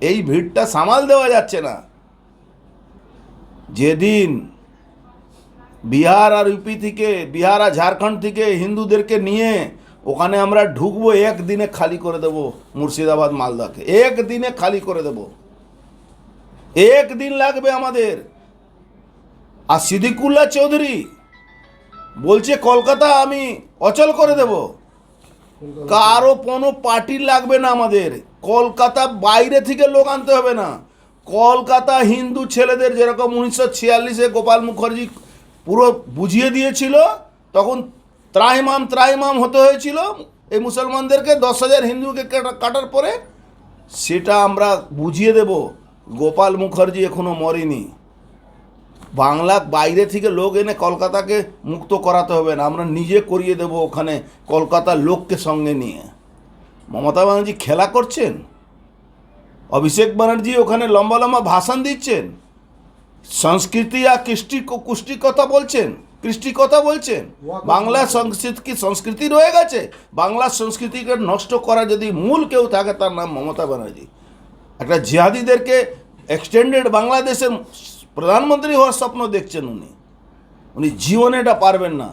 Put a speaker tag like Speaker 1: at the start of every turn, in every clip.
Speaker 1: এই ভিড়টা সামাল দেওয়া যাচ্ছে না। যেদিন বিহার আর ইউপি থেকে, বিহার আর ঝাড়খণ্ড থেকে হিন্দুদেরকে নিয়ে ওখানে আমরা ঢুকবো, একদিনে খালি করে দেব মুর্শিদাবাদ, মালদাকে। একদিনে খালি করে দেব। একদিন লাগবে আমাদের। আর সিদ্দিকুল্লাহ চৌধুরী বলছে, কলকাতা আমি অচল করে দেব। কারও কোনো পার্টি লাগবে না আমাদের। কলকাতা বাইরে থেকে লোক আনতে হবে না। কলকাতা হিন্দু ছেলেদের যেরকম উনিশশো ছিয়াল্লিশে গোপাল মুখার্জি পুরো বুঝিয়ে দিয়েছিল, তখন ত্রাহিমাম ত্রাহিমাম হতে হয়েছিল, এই মুসলমানদেরকে দশ হাজার হিন্দুকে কাটা- কাটার পরে সেটা আমরা বুঝিয়ে দেব, গোপাল মুখার্জি এখনও মরেনি। বাংলা বাইরে থেকে লোক এনে কলকাতাকে মুক্ত করাতে হবে না, আমরা নিজে করিয়ে দেব ওখানে কলকাতার লোককে সঙ্গে নিয়ে। মমতা ব্যানার্জি খেলা করছেন? অভিষেক ব্যানার্জি ওখানে লম্বা লম্বা ভাষণ দিচ্ছেন? সংস্কৃতি আর কৃষ্টি কুষ্টি কথা বলছেন? কৃষ্টি কথা বলছেন? বাংলা সংস্কৃতি কি সংস্কৃতি রয়ে গেছে? বাংলা সংস্কৃতিকে নষ্ট করা যদি মূল কেউ থাকে, তার নাম মমতা ব্যানার্জি। একটা জিহাদিদেরকে এক্সটেন্ডেড বাংলাদেশের প্রধানমন্ত্রী হওয়ার স্বপ্ন দেখছেন উনি। উনি জীবনে এটা পারবেন না।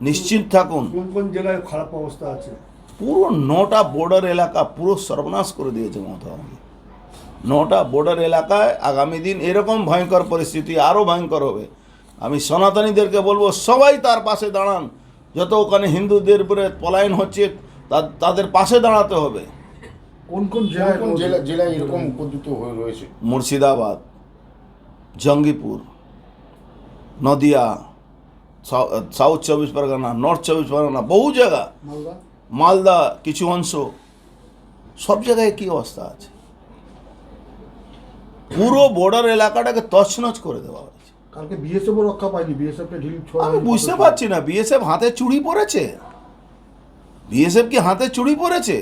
Speaker 1: নিশ্চিত থাকুন।
Speaker 2: কোন কোন জেলায় খারাপ অবস্থা আছে?
Speaker 1: পুরো নটা বর্ডার এলাকা পুরো সর্বনাশ করে দিয়েছে মমতা ব্যানার্জি। নটা বর্ডার এলাকায় আগামী দিন এরকম ভয়ঙ্কর পরিস্থিতি আরও ভয়ঙ্কর হবে। আমি সনাতনীদেরকে বলব সবাই তার পাশে দাঁড়ান। যত ওখানে হিন্দুদের উপরে পলায়ন হচ্ছে তাদের পাশে দাঁড়াতে হবে।
Speaker 2: কোন কোন জেলায়
Speaker 3: জেলা জেলায় এরকম উপদ্রুত হয়ে রয়েছে?
Speaker 1: মুর্শিদাবাদ জঙ্গিপুর নদিয়া সাউ- সাউথ চব্বিশ পরগনা নর্থ চব্বিশ পরগনা বহু জায়গা।
Speaker 2: মালদা
Speaker 1: কিছু অংশ সব জায়গায় কি অবস্থা আছে? পুরো বর্ডার এলাকাটাকে তছনছ করে দেওয়া হয়েছে।
Speaker 2: কালকে বিএসএফও রক্ষা পায়নি বিএসএফ কে ঢিল ছোড়া
Speaker 1: আমি বুঝতে পারছি না বিএসএফ হাতে চুড়ি পড়েছে বিএসএফ কি হাতে চুড়ি পড়েছে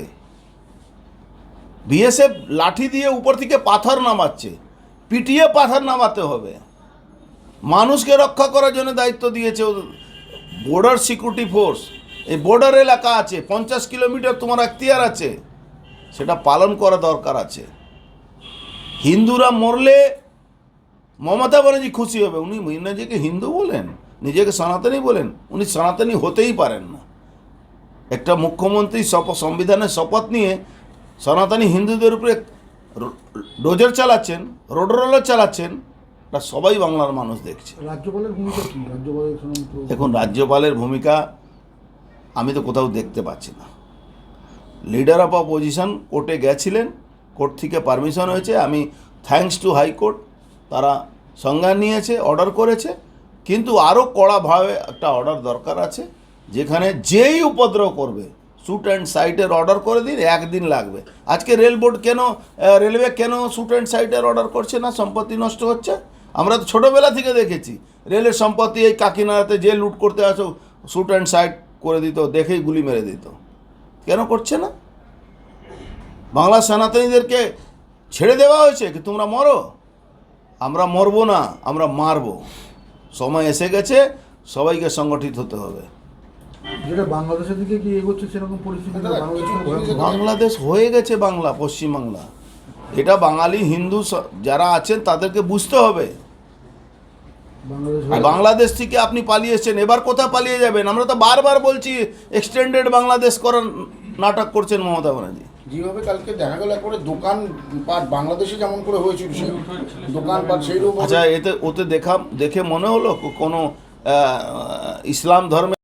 Speaker 1: বিএসএফ লাঠি দিয়ে উপর থেকে পাথর নামাচ্ছে পিটিয়ে পাথর নামাতে হবে। মানুষকে রক্ষা করার জন্য দায়িত্ব দিয়েছে বর্ডার সিকিউরিটি ফোর্স এই বর্ডার এলাকা আছে পঞ্চাশ কিলোমিটার তোমার এখতিয়ার আছে সেটা পালন করা দরকার আছে। হিন্দুরা মরলে মমতা ব্যানার্জি খুশি হবে উনি নিজেকে হিন্দু বলেন নিজেকে সনাতনী বলেন উনি সনাতনী হতেই পারেন না। একটা মুখ্যমন্ত্রী শপ সংবিধানের শপথ নিয়ে সনাতনী হিন্দুদের উপরে ডোজার চালাচ্ছেন রোড রোলার চালাচ্ছেন তা সবাই বাংলার মানুষ দেখছে।
Speaker 2: রাজ্যপালের ভূমিকা কি? রাজ্যপালের
Speaker 1: দেখুন রাজ্যপালের ভূমিকা আমি তো কোথাও দেখতে পাচ্ছি না। লিডার অফ অপোজিশন কোর্টে গেছিলেন কোর্ট থেকে পারমিশন হয়েছে, আমি থ্যাঙ্কস টু হাইকোর্ট তারা সংজ্ঞান নিয়েছে অর্ডার করেছে, কিন্তু আরও কড়াভাবে একটা অর্ডার দরকার আছে, যেখানে যেই উপদ্রব করবে শ্যুট অ্যান্ড সাইটের অর্ডার করে দিন, একদিন লাগবে। আজকে রেল বোর্ড কেন রেলওয়ে কেন শ্যুট অ্যান্ড সাইটের অর্ডার করছে না, সম্পত্তি নষ্ট হচ্ছে? আমরা তো ছোটোবেলা থেকে দেখেছি রেলের সম্পত্তি এই কাকিনাড়াতে যে লুট করতে আসো শ্যুট অ্যান্ড সাইট দিত দেখেই গুলি মেরে দিত। কেন করছে না? বাংলা সনাতনীদেরকে ছেড়ে দেওয়া হয়েছে কি তোমরা মরো? আমরা মরবো না আমরা মারবো। সময় এসে গেছে সবাইকে সংগঠিত হতে হবে।
Speaker 2: যেটা বাংলাদেশের দিকে কি এগোচ্ছে সেরকম পরিস্থিতি না
Speaker 3: দাদা,
Speaker 2: বাংলাদেশের
Speaker 3: কিছু-
Speaker 2: ভয়াবহ।
Speaker 3: কিছু-
Speaker 1: বাংলাদেশ হয়ে গেছে বাংলা পশ্চিমবাংলা। এটা বাঙালি হিন্দু যারা আছেন তাদেরকে বুঝতে হবে।
Speaker 2: বাংলাদেশ
Speaker 1: থেকে আপনি পালিয়ে এসেছেন। এবার কোথায় পালিয়ে যাবেন? আমরা তো বারবার বলছি এক্সটেন্ডেড বাংলাদেশ করার নাটক করছেন মমতা ব্যানার্জি।
Speaker 3: যেভাবে কালকে দেখা গেল একবারে দোকান পাট বাংলাদেশে যেমন করে হয়েছিল দোকান পাট সেই
Speaker 1: আচ্ছা এতে ওতে দেখা দেখে মনে হলো কোনো ইসলাম ধর্মে